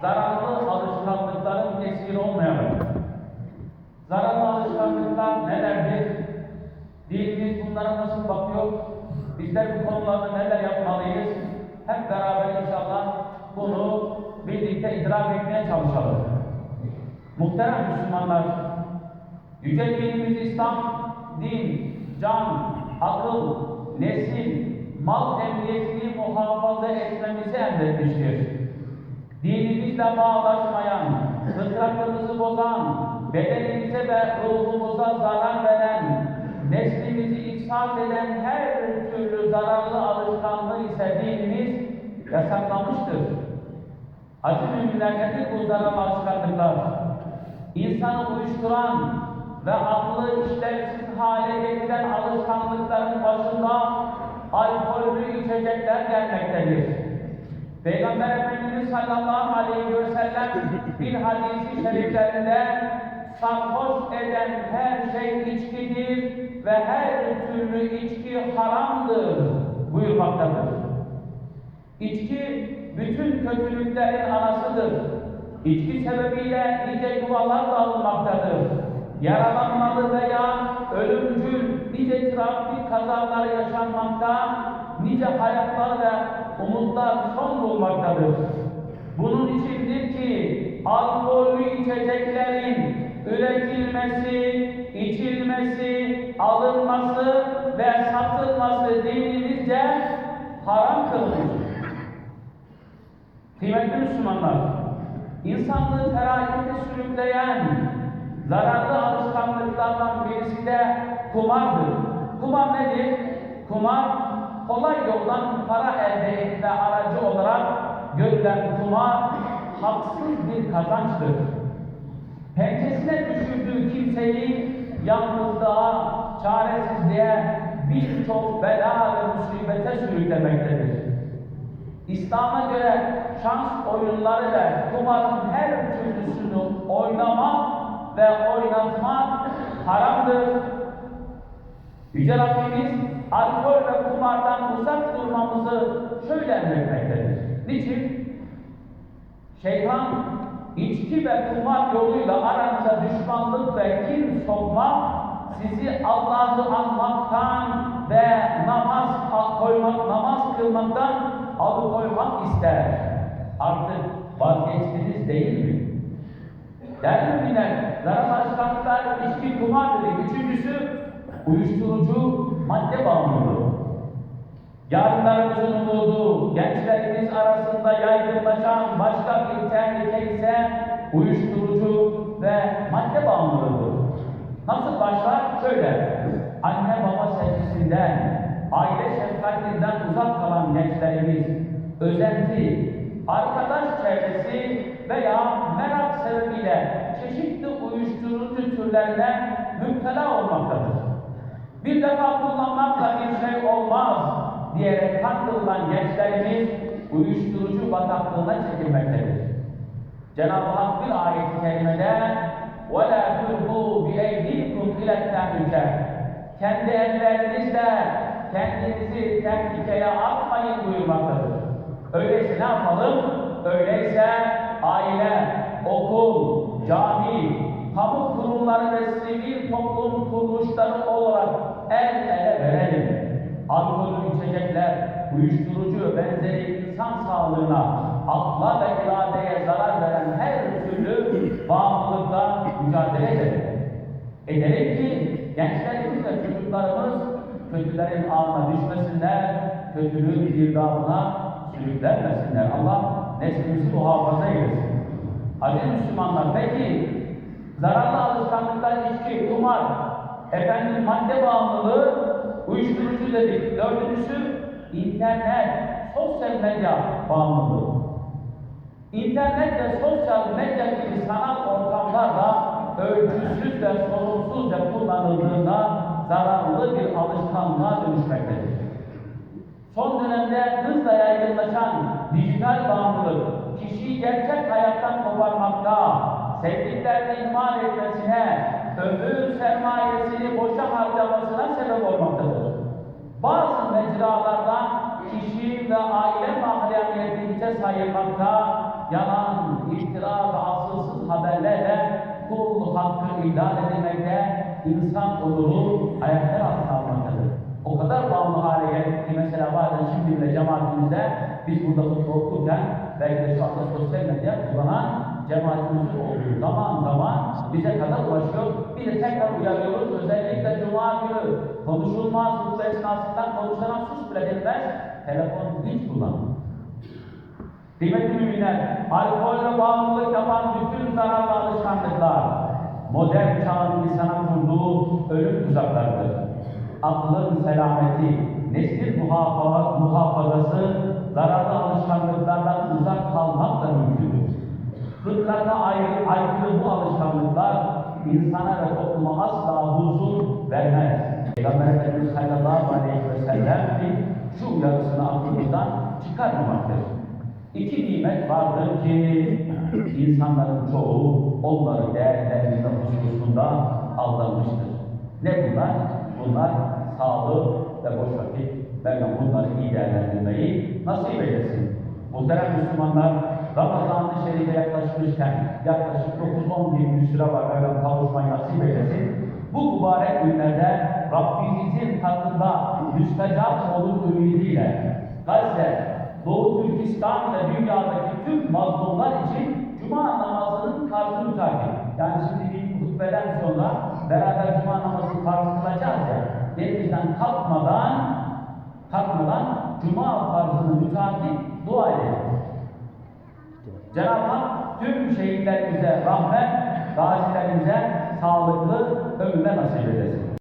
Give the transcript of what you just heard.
zararlı alışkanlıkların esiri olmayalım. Zararlı alışkanlıklar nelerdir? Dinimiz bunlara nasıl bakıyor? Bizler bu konularda neler yapmalıyız? Hep beraber inşallah bunu birlikte idrak etmeye çalışalım. Muhterem Müslümanlar, Yüce dinimiz İslam, din, can, akıl, nesil, mal emniyetini muhafaza etmemizi emretmiştir. Dinimizle bağdaşmayan, fıtratımızı bozan, bedenimize ve ruhumuza zarar veren, neslimizi ifsad eden her türlü zararlı alışkanlığı ise dinimiz yasaklamıştır. Aziz müminler nedir bu zararlı alışkanlıklar? İnsanı uyuşturan ve aklı işlevsiz hale getiren alışkanlıkların başında alkollü içecekler gelmektedir. Peygamber Efendimiz sallallahu aleyhi ve sellem bir hadisi şeriflerinde sarhoş eden her şey içkidir ve her türlü içki haramdır buyurmaktadır. İçki bütün kötülüklerin anasıdır. İçki sebebiyle nice yuvalar dağılmaktadır. Yaralanmalı veya ölümcül nice trafik kazaları yaşanmakta, nice hayatlar ve umutlar son bulmaktadır. Bunun içindir ki alkollü içeceklerin üretilmesi, içilmesi, alınması ve satılması dinimizce haram kılınmıştır. Kıymetli Müslümanlar, insanlığı felakete sürükleyen zararlı alışkanlıklardan birisi de kumardır. Kumar nedir? Kumar, kolay yoldan para elde etme aracı olarak görülen kumar, haksız bir kazançtır. Pençesine düşürdüğü kimseyi yalnızlığa, çaresizliğe, birçok bela ve musibete sürüklemektedir. İslam'a göre şans oyunları ve kumarın her türlüsünü oynamak ve oynatmak haramdır. Yüce Rabbimiz alkol ve kumardan uzak durmamızı şöyle emretmektedir. Niçin? Şeytan içki ve kumar yoluyla aranıza düşmanlık ve kin sokmak, sizi Allah'ı anmaktan ve namaz koymak, namaz kılmaktan alıkoymak ister. Artık vazgeçtiniz değil mi? Değerli müminler, zarar alışkanlıklar, içki, kumar dedik. Üçüncüsü, uyuşturucu madde bağımlılığı. Yarınlarımızın umudu, gençlerimiz arasında yaygınlaşan başka bir tehlike ise uyuşturucu ve madde bağımlılığıdır. Nasıl başlar? Şöyle, anne baba sevgisinden, aile şefkatinden uzak kalan gençlerimiz, özenti, arkadaş çevresi veya merak sebebiyle çeşitli uyuşturucu türlerine müptela olmaktadır. Bir defa kullanmakla bir şey olmaz diyerek kandırılan gençlerimiz uyuşturucu bataklığına çekilmektedir. Cenab-ı Hak bir ayet-i kerimede وَلَا تُلْقُوا بِاَيْدِيكُمْ اِلَى التَّهْلُكَ Kendi ellerinizle kendinizi tehlikeye atmayın buyurmaktadır. Öyleyse ne yapalım? Öyleyse aile, okul, cami, kamu kurumları ve sivil toplum kuruluşları uyuşturucu benzeri insan sağlığına, akla ve iradeye zarar veren her türlü bağımlılıkla mücadele edelim. Edelim ki gençlerimiz ve çocuklarımız kötülerin ağına düşmesinler, kötülüğün girdabına sürüklenmesinler. Allah neslimizi muhafaza eylesin. Aziz Müslümanlar peki zararlı alışkanlıklar içki, kumar, efendim madde bağımlılığı, uyuşturucu dedik. Dördüncüsü internet, sosyal medya bağımlılığı. İnternet ve sosyal medya gibi sanal ortamlarla ölçüsüz ve sorumsuzca kullanıldığında zararlı bir alışkanlığa dönüşmektedir. Son dönemde hızla yaygınlaşan dijital bağımlılık kişiyi gerçek hayattan koparmakta, sevdiklerini ihmal etmesine, ömür sermayesini boşa harcamasına sebep olmaktadır. Bazı mecralardan kişi ve aile mahremiyeti hiçe sayılmakta, yalan, iftira ve asılsız haberlerle kul hakkı ilan edilmekte, insan onuru ayaklar altına almaktadır. O kadar bağımlı hale geldik mesela bazen şimdi bile cemaatimizde biz burada hutbe okurken belki de şu anda sosyal medya kullanan cemaatimizin olduğu zaman zaman bize kadar ulaşıyor. Bir de tekrar uyarıyoruz. Özellikle konuşulmaz, hutbe esnasında konuşana sus bile denmez. Telefon hiç kullanmıyor. Kıymetli müminler, alkolle bağımlılık yapan bütün zararlı alışkanlıklar, modern çağın insana kurduğu ölüm tuzaklarıdır. Aklın selameti, nesil muhafaza, muhafazası, zararlı alışkanlıklardan uzak kalmakla mümkündür. Fıtrata aykırı bu alışkanlıklar insana ve topluma asla huzur vermez. Peygamber Efendimiz sallallahu aleyhi ve sellem şu uyarısını aklımızdan çıkarmamaktır. İki nimet vardır ki insanların çoğu onları değerlendirme hususunda aldanmıştır. Ne bunlar? Bunlar sağlık ve boş vakit. Mevlam bunları iyi değerlendirmeyi nasip eylesin. Muhterem Müslümanlar, Ramazan-ı Şerif'e yaklaşmışken yaklaşık 9-10 gün bir süre var Mevlam kavuşmayı nasip eylesin. Bu mübarek günlerde Rabbimizin katında müstecap olur ümidiyle Gazze, Doğu Türkistan ve dünyadaki tüm mazlumlar için Cuma namazının farzını takip. Yani şimdi bir hutbeden sonra beraber Cuma namazını farz kılacağız ya. Yerimizden kalkmadan kalkmadan Cuma farzını mütakip dua edelim. Cenab-ı Hak tüm şehitlerimize rahmet, gazilerimize sağlıklı ömürler nasip eylesin.